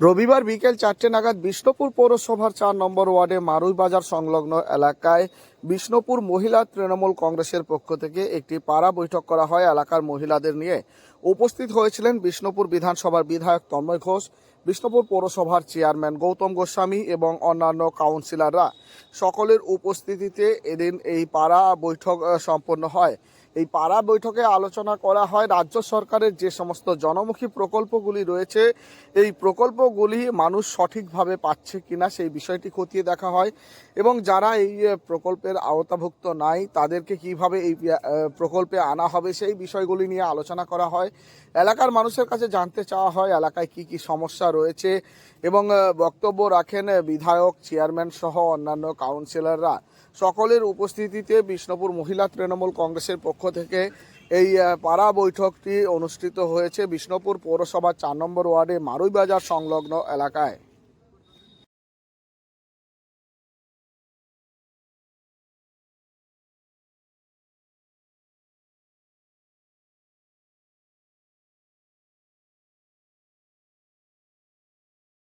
রবিবার বিকেল চারটে নাগাদ বিষ্ণুপুর পৌরসভার চার নম্বর ওয়ার্ডে মারুই বাজার সংলগ্ন এলাকায় বিষ্ণুপুর মহিলা তৃণমূল কংগ্রেসের পক্ষ থেকে একটি পাড়া বৈঠক করা হয়। এলাকার মহিলাদের নিয়ে উপস্থিত হয়েছিলেন বিষ্ণুপুর বিধানসভার বিধায়ক তন্ময় ঘোষ বিষ্ণুপুর পৌরসভার চেয়ারম্যান গৌতম গোস্বামী এবং অন্যান্য কাউন্সিলররা সকলের উপস্থিতিতে এদিন এই পাড়া বৈঠক সম্পন্ন হয়। এই পাড়া বৈঠকে আলোচনা করা হয় রাজ্য সরকারের যে সমস্ত জনমুখী প্রকল্পগুলি রয়েছে, এই প্রকল্পগুলি মানুষ সঠিকভাবে পাচ্ছে কিনা সেই বিষয়টি খতিয়ে দেখা হয় এবং যারা এই প্রকল্পের আওতাভুক্ত নাই, তাদেরকে কীভাবে এই প্রকল্পে আনা হবে সেই বিষয়গুলি নিয়ে আলোচনা করা হয়। এলাকার মানুষের কাছে জানতে চাওয়া হয়, এলাকায় কি কি সমস্যা রয়েছে এবং বক্তব্য রাখেন বিধায়ক, চেয়ারম্যান সহ অন্যান্য কাউন্সিলররা। সকলের উপস্থিতিতে বিষ্ণুপুর মহিলা তৃণমূল কংগ্রেসের পক্ষ থেকে এই পাড়া বৈঠকটি অনুষ্ঠিত হয়েছে বিষ্ণুপুর পৌরসভার চার নম্বর ওয়ার্ডে মারুইবাজার সংলগ্ন এলাকায়।